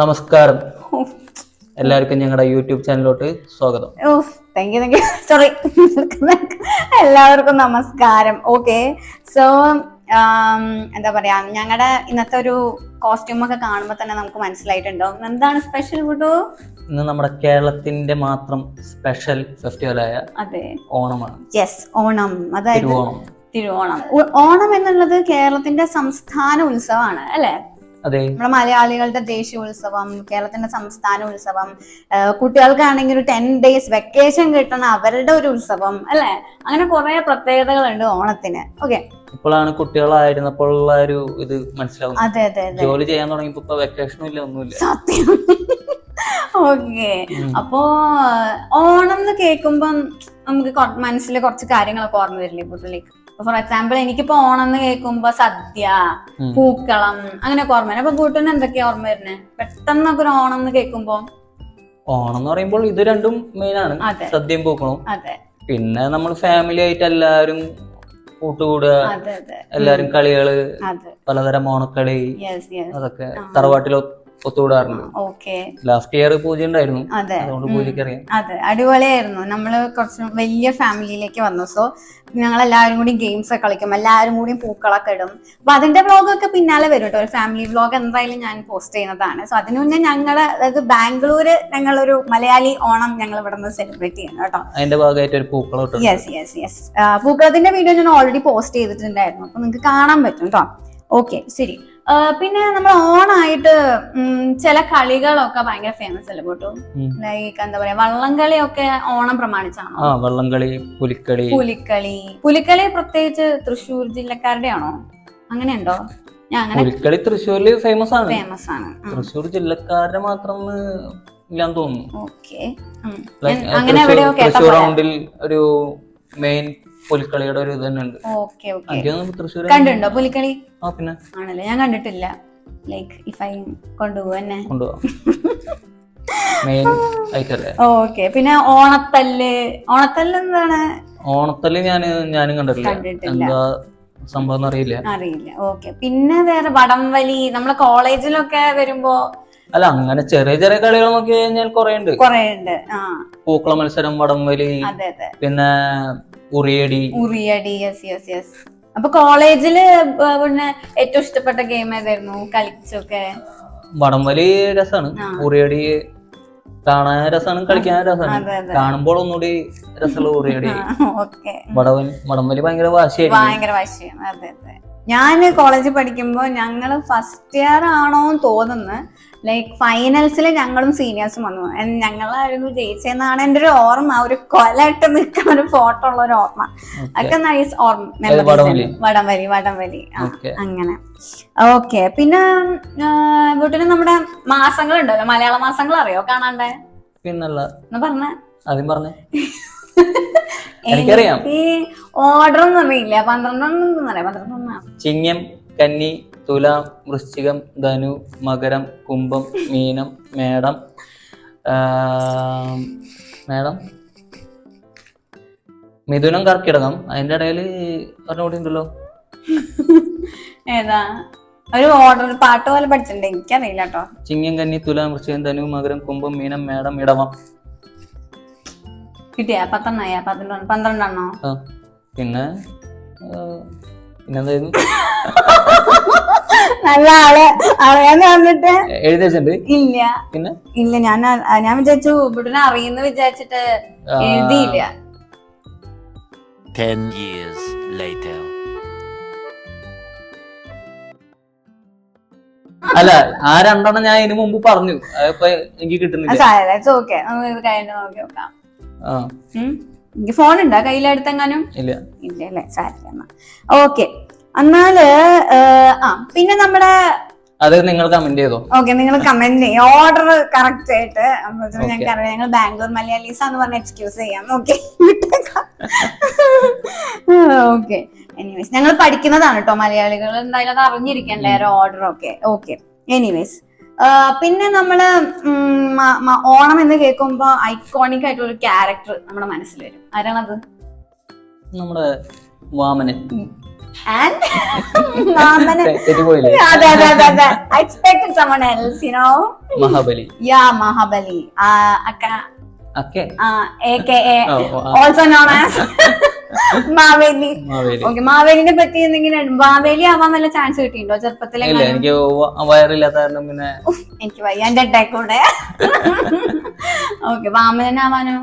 നമസ്കാരം. എല്ലാവർക്കും ഞങ്ങളുടെ യൂട്യൂബ് ചാനലിലോട്ട് സ്വാഗതം. Thank you thank you sorry എല്ലാവർക്കും നമസ്കാരം. ഓക്കെ സോ എന്താ പറയാ ഞങ്ങളുടെ ഇന്നത്തെ ഒരു കോസ്റ്റ്യൂം ഒക്കെ കാണുമ്പോൾ തന്നെ നമുക്ക് മനസ്സിലായിട്ടുണ്ടാവും. എന്താണ് സ്പെഷ്യൽ ഫുഡു ഇന്ന് നമ്മുടെ കേരളത്തിന്റെ മാത്രം സ്പെഷ്യൽ ഫെസ്റ്റിവലായ അതെ. ഓണമാണ്. യെസ് ഓണം. അതായത് തിരുവോണം. തിരുവോണം. ഓണം എന്നുള്ളത് കേരളത്തിന്റെ സംസ്ഥാന ഉത്സവമാണ് അല്ലെ? അതെ. നമ്മുടെ മലയാളികളുടെ ദേശീയ ഉത്സവം കേരളത്തിന്റെ സംസ്ഥാന ഉത്സവം കുട്ടികൾക്കാണെങ്കിൽ ഒരു ടെൻ ഡേയ്സ് വെക്കേഷൻ കിട്ടണ അവരുടെ ഒരു ഉത്സവം അല്ലെ? അങ്ങനെ കുറെ പ്രത്യേകതകളുണ്ട് ഓണത്തിന്. ഓക്കെ ഇപ്പോഴാണ് കുട്ടികളായിരുന്നപ്പോഴുള്ള ഒരു ഇത് മനസ്സിലാവും അതെ അതെ ജോലി ചെയ്യാൻ തുടങ്ങിയപ്പോ ഇപ്പൊ വെക്കേഷനും ഇല്ല ഒന്നുമില്ല. സത്യം. ഓക്കെ അപ്പോ ഓണം എന്ന് കേൾക്കുമ്പം നമുക്ക് മനസ്സിൽ കുറച്ച് കാര്യങ്ങളൊക്കെ ഓർമ്മ വരില്ലേ കുട്ടിലേക്ക് ഫോർ എക്സാമ്പിൾ എനിക്കിപ്പോ ഓണം എന്ന് കേൾക്കുമ്പോ സദ്യ പൂക്കളം അങ്ങനെയൊക്കെ ഓർമ്മ വരും അപ്പൊ കൂട്ടിന് എന്തൊക്കെയാ ഓർമ്മ വരുന്നത് പെട്ടെന്നൊക്കെ ഒരു ഓണം എന്ന് കേൾക്കുമ്പോ? ഓണം എന്ന് പറയുമ്പോൾ ഇത് രണ്ടും മെയിൻ ആണ്. സദ്യയും പൂക്കളും. പിന്നെ നമ്മൾ ഫാമിലി ആയിട്ട് എല്ലാവരും കൂട്ടുകൂടുക എല്ലാരും കളികൾ പലതരം ഓണക്കളി അതൊക്കെ തറവാട്ടിൽ ഒ- ഒത്തുകൂടാറുണ്ട്. ഓക്കെ. ലാസ്റ്റ് ഇയർ പൂജ ഉണ്ടായിരുന്നു. അതെ. അതുകൊണ്ട് അറിയാം അതെ. അടിപൊളിയായിരുന്നു. നമ്മൾ കുറച്ച് വലിയ ഫാമിലിയിലേക്ക് വന്നു. സോ ഞങ്ങൾ എല്ലാവരും കൂടി ഗെയിംസ് ഒക്കെ കളിക്കും. എല്ലാവരും കൂടി പൂക്കളൊക്കെ ഇടും. അപ്പൊ അതിന്റെ വ്ളോഗൊക്കെ പിന്നാലെ വരും കേട്ടോ. ഒരു ഫാമിലി വ്ളോഗ് എന്തായാലും ഞാൻ പോസ്റ്റ് ചെയ്യുന്നതാണ്. സോ അതിനു മുന്നേ ഞങ്ങൾ അതായത് ബാംഗ്ലൂര് ഞങ്ങളൊരു മലയാളി ഓണം ഞങ്ങൾ ഇവിടെ നിന്ന് സെലിബ്രേറ്റ് ചെയ്യണം കേട്ടോ. അതിന്റെ ഭാഗമായിട്ട് ഒരു പൂക്കളം യെസ് യെസ് യെസ് പൂക്കളത്തിന്റെ വീഡിയോ ഞാൻ ഓൾറെഡി പോസ്റ്റ് ചെയ്തിട്ടുണ്ടായിരുന്നു. അപ്പൊ നിങ്ങൾക്ക് കാണാൻ പറ്റും കേട്ടോ. ഓക്കെ ശരി. പിന്നെ നമ്മൾ ഓണായിട്ട് ചില കളികളൊക്കെ ഭയങ്കര ഫേമസ് അല്ലേ പോട്ടു? ലൈക്ക് എന്താ പറയാ വള്ളംകളിയൊക്കെ ഓണം പ്രമാണിച്ചാണോ? ആ വള്ളംകളി പുലിക്കളി. പുലിക്കളി. പുലിക്കളി പ്രത്യേകിച്ച് തൃശ്ശൂർ ജില്ലക്കാരുടെ ആണോ? അങ്ങനെയുണ്ടോ പുലിക്കളി തൃശ്ശൂരിൽ ഫേമസ് ആണ്. ഫേമസ് ആണ്. തൃശ്ശൂർ ജില്ലക്കാരുടെ മാത്രം ഇല്ലാന്ന് തോന്നുന്നു. ഓക്കെ അങ്ങനെ റൗണ്ടിൽ ഒരു മെയിൻ പുലിക്കളിയുടെ ഒരു ഇത് തന്നെ ഉണ്ട് ഓക്കെ ഓക്കെ തൃശ്ശൂർ കണ്ടുണ്ടോ പുലിക്കളി? ആ പിന്നെ? ആണല്ലേ ഞാൻ കണ്ടിട്ടില്ല. ലൈക്ക് ഇഫ് ഐ കൊണ്ടുപോകുന്നെ കൊണ്ടുപോകാം മെയിൻ ഓക്കെ പിന്നെ ഓണത്തല്ല്. ഓണത്തല്ല് എന്താണ്? ഓണത്തല്ല് ഞാൻ ഞാനും കണ്ടിട്ടില്ല. എന്താ സംഭവം അറിയില്ല. അറിയില്ല. ഓക്കെ പിന്നെ വേറെ വടംവലി. നമ്മളെ കോളേജിലൊക്കെ വരുമ്പോ അല്ല അങ്ങനെ ചെറിയ ചെറിയ കളികൾ നോക്കി കഴിഞ്ഞാൽ കുറെ ഉണ്ട് പൂക്കള മത്സരം വടംവലി പിന്നെ ഉറിയടി. ഉറിയടി യെസ് യെസ് യെസ് അപ്പൊ കോളേജിൽ പിന്നെ ഏറ്റവും ഇഷ്ടപ്പെട്ട ഗെയിം ഏതായിരുന്നു? കളിച്ചൊക്കെ. വടംവലി രസാണ്. ഉറിയടി കാണാൻ രസാണ് കളിക്കാൻ രസാണ്. കാണുമ്പോൾ ഒന്നുകൂടി രസമുള്ള ഉറിയടി. വടവൻ വടംവലി ഭയങ്കര വാശിയായിരുന്നു ഭയങ്കര വാശിയാണ് അതെ അതെ. ഞാൻ കോളേജിൽ പഠിക്കുമ്പോൾ ഞങ്ങൾ ഫസ്റ്റ് ഇയർ ആണോന്ന് തോന്നുന്നു. ലൈക്ക് ഫൈനൽസിൽ ഞങ്ങളും സീനിയേഴ്സും വന്നു. ഞങ്ങളായിരുന്നു ജയിച്ചെന്നാണ് എന്റെ ഒരു ഓർമ്മ. ഒരു കൊലയിട്ട് നിൽക്കുന്ന ഒരു ഫോട്ടോ ഉള്ള ഒരു ഓർമ്മ. ഒക്കെ നൈസ് ഓർമ്മ. വടംവലി? വടംവലി അങ്ങനെ. ഓക്കെ പിന്നെ വീട്ടിന് നമ്മുടെ മാസങ്ങൾ ഉണ്ടല്ലോ മലയാള മാസങ്ങൾ അറിയോ? കാണാണ്ടേ? പിന്നല്ല. പറഞ്ഞ? ആദ്യം പറഞ്ഞേ. എനിക്കറിയാം. ഓർഡർ ഒന്നും അറിയില്ല. പന്ത്രണ്ടെണ്ണം പന്ത്രണ്ടെണ്ണം. ചിങ്ങം. കന്നി തുലാം വൃശ്ചികം ധനു മകരം കുംഭം മീനം മേടം. മേടം? മിഥുനം കർക്കിടകം. അതിന്റെ ഇടയിൽ പറഞ്ഞുകൂടി ഉണ്ടല്ലോ. ഏതാ? ഒരു ഓർഡർ പാട്ട് പോലെ പഠിച്ചിട്ടുണ്ട്. എനിക്കറിയില്ല കേട്ടോ. ചിങ്ങം കന്നി തുലാം വൃശ്ചികം ധനു മകരം കുംഭം മീനം മേടം ഇടവം. കിട്ടിയ? പത്തെണ്ണായ. പന്ത്രണ്ട് പന്ത്രണ്ടെണ്ണോ? പിന്നെ പിന്നെന്തായിരുന്നു നല്ല ആളെ. അറിയാന്ന് പറഞ്ഞിട്ട് എഴുതി വെച്ചിട്ടുണ്ട്? ഇല്ല. പിന്നെ? ഇല്ല ഞാൻ ഞാൻ വിചാരിച്ചു ഇവിടെ അറിയുന്ന വിചാരിച്ചിട്ട് എഴുതിയില്ല. Ten years later. അല്ല ആ രണ്ടെണ്ണം ഞാൻ ഇതിനു മുമ്പ് പറഞ്ഞു. അതിപ്പോ എനിക്ക് കിട്ടുന്നില്ല. ഓക്കെ. എനിക്ക് ഫോൺ ഉണ്ടോ കയ്യിലെടുത്തെങ്ങാനും? ഇല്ല. ഇല്ല അല്ലേ സാരില്ല എന്നാ. ഓക്കെ എന്നാൽ ആ പിന്നെ നമ്മുടെ അത് നിങ്ങൾ കമന്റ് ചെയ്തോ? ഓക്കെ നിങ്ങൾ കമന്റ് ചെയ്യും. ഓർഡർ കറക്റ്റ് ആയിട്ട്. ഞങ്ങൾക്ക് അറിയാം ഞങ്ങൾ ബാംഗ്ലൂർ മലയാളീസ് എന്ന് പറഞ്ഞ എക്സ്ക്യൂസ് ചെയ്യാം. ഓക്കെ ഓക്കെ എനിവേസ് ഞങ്ങൾ പഠിക്കുന്നതാണ് കേട്ടോ മലയാളികൾ എന്തായാലും അത് അറിഞ്ഞിരിക്കണ്ടേ ഓർഡർ ഒക്കെ. ഓക്കെ എനിവേസ് പിന്നെ നമ്മൾ ഓണം എന്ന് കേൾക്കുമ്പോ ഐക്കോണിക് ആയിട്ടുള്ള ഒരു ക്യാരക്ടർ നമ്മുടെ മനസ്സിൽ വരും. ആരാണത്? നമ്മുടെ Vamanan. Mahabali. Yeah Mahabali. Also known as Maveli. Maveli. Okay മാവേലിനെ പറ്റി എന്തെങ്കിലും മാവേലി ആവാൻ വല്ല ചാൻസ് കിട്ടിയിട്ടുണ്ടോ ചെറുപ്പത്തിലെ? ഇല്ല എനിക്ക് വയറില്ലാത്ത കാരണം പിന്നെ എനിക്ക് വയ്യ എന്റെ അറ്റാക്ക് കൂടെ. ഓക്കെ വാമനാവാനോ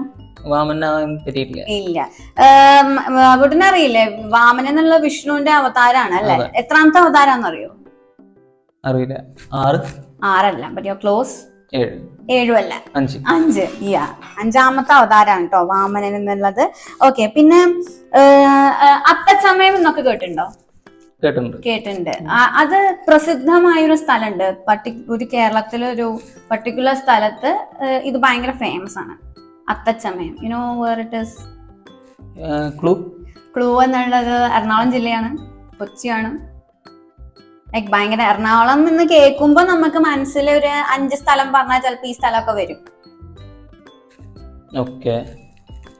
വാമനാവാൻ പറ്റിയിട്ടില്ല. ഇല്ല. അറിയില്ലേ വാമനൻ എന്നുള്ള വിഷ്ണുവിന്റെ അവതാരാണ് അല്ലെ? എത്രാമത്തെ അവതാരാന്നറിയോ? അറിയില്ല. ആറ്? ആറല്ല ബട്ട് യോ ക്ലോസ് ഏഴ്. ഏഴും അല്ല അഞ്ച്. അഞ്ച്. യാ. അഞ്ചാമത്തെ അവതാരാണ് കേട്ടോ വാമനൻ എന്നുള്ളത്. ഓക്കെ പിന്നെ അത്തച്ചമയം എന്നൊക്കെ കേട്ടിട്ടുണ്ടോ? കേട്ടിട്ടുണ്ട്. കേട്ടിട്ടുണ്ട്. ആ, അത് പ്രസിദ്ധമായ ഒരു സ്ഥലമുണ്ട്. പർട്ടി ഒരു കേരളത്തിലെ ഒരു പർട്ടിക്കുലർ സ്ഥലത്ത് ഏഹ്, ഇത് ഭയങ്കര ഫേമസ് ആണ്. Athachamayam. You know where it is clue clue എന്നുള്ളത് എറണാകുളം ജില്ലയാണ്. കൊച്ചിയാണ്. ലൈക്ക് ഭയങ്കര എറണാകുളം എന്ന് കേൾക്കുമ്പോ നമുക്ക് മനസ്സിൽ ഒരു അഞ്ച് സ്ഥലം പറഞ്ഞാൽ ചിലപ്പോൾ ഈ സ്ഥലമൊക്കെ വരും. ഓക്കെ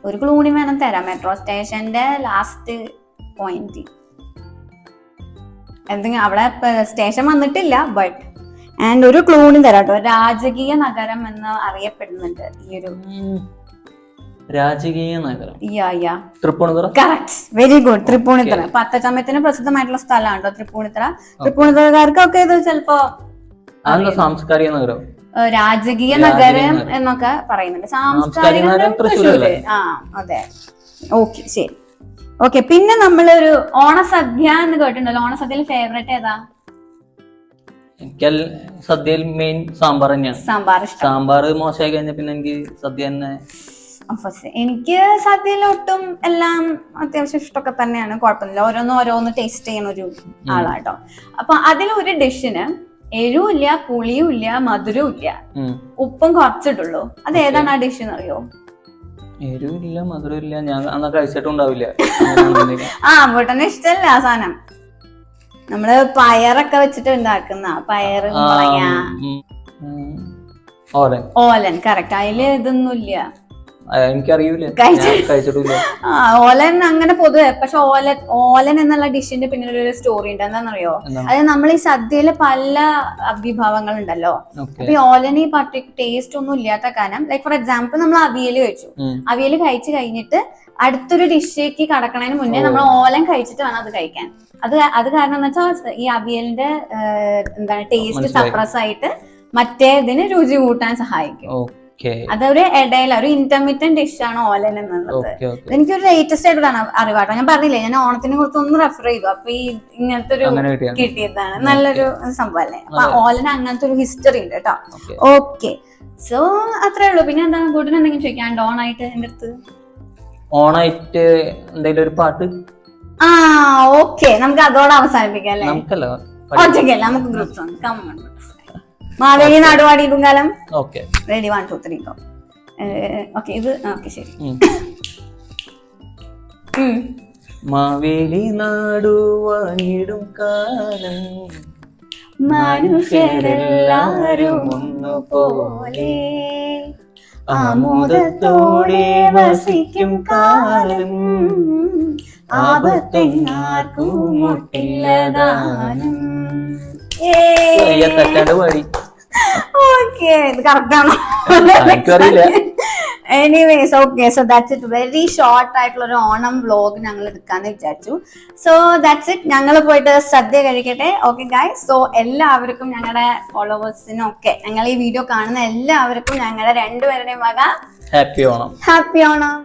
ഒരു ക്ലൂണി വേണം തരാം. മെട്രോ സ്റ്റേഷന്റെ ലാസ്റ്റ് പോയിന്റ് എന്തെങ്കിലും അവിടെ സ്റ്റേഷൻ വന്നിട്ടില്ല ബട്ട് ആൻഡ് ഒരു ക്ലൂണി തരാട്ടോ രാജകീയ നഗരം എന്ന് അറിയപ്പെടുന്നുണ്ട് ഈ ഒരു രാജകീയ നഗരം. Thrippunithura? Correct very good Thrippunithura. അപ്പൊ അത്തച്ചമയത്തിന് പ്രസിദ്ധമായിട്ടുള്ള സ്ഥലമാണ് കേട്ടോ തൃപ്പൂണിത്തറ തൃപ്പൂണിത്തറക്കാർക്കൊക്കെ ഇത് ചിലപ്പോ സാംസ്കാരിക നഗരം? രാജകീയ നഗരം. എന്നൊക്കെ പറയുന്നുണ്ട്. സാംസ്കാരിക നഗരം? തൃശ്ശൂര്. ആ അതെ. ഓക്കെ ശരി. ഓക്കെ പിന്നെ നമ്മളൊരു ഓണസദ്യ എന്ന് കേട്ടിട്ടുണ്ടല്ലോ. ഓണസദ്യയിൽ ഫേവറേറ്റ് ഏതാ? എനിക്ക് സദ്യയിൽ മെയിൻ സാമ്പാർ തന്നെയാണ്. സാമ്പാർ സാമ്പാർ മോശമായി കഴിഞ്ഞ പിന്നെ എനിക്ക് സദ്യ തന്നെ എനിക്ക് എനിക്ക് സദ്യയിലൊട്ടും എല്ലാം അത്യാവശ്യം ഇഷ്ടമൊക്കെ തന്നെയാണ്. കുഴപ്പമില്ല ഓരോന്ന് ഓരോന്ന് ടേസ്റ്റ് ചെയ്യുന്ന ഒരു ആളാട്ടോ. അപ്പൊ അതിലൊരു ഡിഷിന് എരിവില്ല പുളിയും ഇല്ല മധുരവും ഇല്ല ഉപ്പും കുറച്ചിട്ടുള്ളൂ. അത് ഏതാണ് ആ ഡിഷ് എന്നറിയോ എരിവില്ല മധുരമില്ല. ഞാൻ അന്ന് കഴിച്ചിട്ടുണ്ടാവില്ല ആ വീട്ടിന് ഇഷ്ടമല്ല ആ സാധനം. നമ്മൾ പയറൊക്കെ വെച്ചിട്ട് ഉണ്ടാക്കുന്ന പയർ. ഓരൻ ഓലൻ. കറക്റ്റ് അതിൽ ഇതൊന്നുമില്ല. എനിക്കറിയൂല. കഴിച്ചിട്ടില്ല. ഓലൻ അങ്ങനെ പൊതുവെ പക്ഷെ ഓലൻ ഓലൻ എന്നുള്ള ഡിഷിന്റെ പിന്നിൽ ഒരു സ്റ്റോറി ഉണ്ട്. എന്താണെന്നറിയോ? എന്താണ്? അത് നമ്മൾ ഈ സദ്യയിലെ പല വിഭവങ്ങൾ ഉണ്ടല്ലോ അപ്പൊ ഈ ഓലന് ഈ പട്ടി ടേസ്റ്റ് ഒന്നും ഇല്ലാത്ത കാരണം ലൈക്ക് ഫോർ എക്സാമ്പിൾ നമ്മൾ അവിയൽ കഴിച്ചു. അവിയൽ കഴിച്ചു കഴിഞ്ഞിട്ട് അടുത്തൊരു ഡിഷിലേക്ക് കടക്കണതിന് മുന്നേ നമ്മൾ ഓലൻ കഴിച്ചിട്ട് വേണം അത് കഴിക്കാൻ. അത് അത് കാരണം എന്ന് വെച്ചാൽ ഈ അവിയലിന്റെ എന്താണ് ടേസ്റ്റ് സപ്രസ് ആയിട്ട് മറ്റേ ഇതിന് രുചി കൂട്ടാൻ സഹായിക്കും. അതൊരു ഇടയില ഒരു ഇന്റർമീഡിയറ്റ് ആണ് ഓലൻ എന്നുള്ളത്. എനിക്കൊരു ലേറ്റസ്റ്റ് ആയിട്ടാണ് അറിവാട്ടോ. ഞാൻ പറഞ്ഞില്ലേ ഞാൻ ഓണത്തിനെ കുറിച്ച് ഒന്ന് റെഫർ ചെയ്തു. അപ്പൊ ഈ ഇങ്ങനത്തെ ഒരു കിട്ടിയതാണ്. നല്ലൊരു സംഭവം അല്ലേ അപ്പൊ ഓലൻ അങ്ങനത്തെ ഒരു ഹിസ്റ്ററി ഉണ്ട് കേട്ടോ ഓക്കെ ഓക്കെ സോ അത്രേ ഉള്ളൂ. പിന്നെ എന്താ കൂട്ടിന് എന്തെങ്കിലും ചോദിക്കാൻ? ഓൺ ആയിട്ട് എന്റെ അടുത്ത്? ഓണായിട്ട് എന്തെങ്കിലും ഒരു പാട്ട്? ആ ഓക്കെ നമുക്ക് അതോടെ അവസാനിപ്പിക്കാം അല്ലേ? നമുക്കല്ല. ഒറ്റയ്ക്കല്ല നമുക്ക് group song come on Maveli നാടുവാടി ഇടുങ്കാലം okay ready one two three go okay ഇത് ഓക്കെ ശരി. മാവേലി നാടുവാണിടും കാലം. മനുഷ്യരെല്ലാരും ഒന്നുപോലെ ആമോദത്തോടെ വസിക്കും കാലം. ആപത്തെങ്ങാർക്കും മുട്ടില്ലതാനും തെറ്റാണ്ട് പാടി. ഓക്കെ ഇത് anyways okay so that's it very short ആയിട്ടുള്ള ഒരു ഓണം വ്ലോഗ് ഞങ്ങൾ എടുക്കാന്ന് വിചാരിച്ചു. സോ ദാറ്റ്സ് ഇറ്റ് ഞങ്ങൾ പോയിട്ട് സദ്യ കഴിക്കട്ടെ. ഓക്കെ ഗായ് സോ എല്ലാവർക്കും ഞങ്ങളുടെ ഫോളോവേഴ്സിനും ഒക്കെ ഞങ്ങൾ ഈ വീഡിയോ കാണുന്ന എല്ലാവർക്കും ഞങ്ങളുടെ രണ്ടുപേരുടെയും വക ഹാപ്പി ഓണം. ഹാപ്പി ഓണം.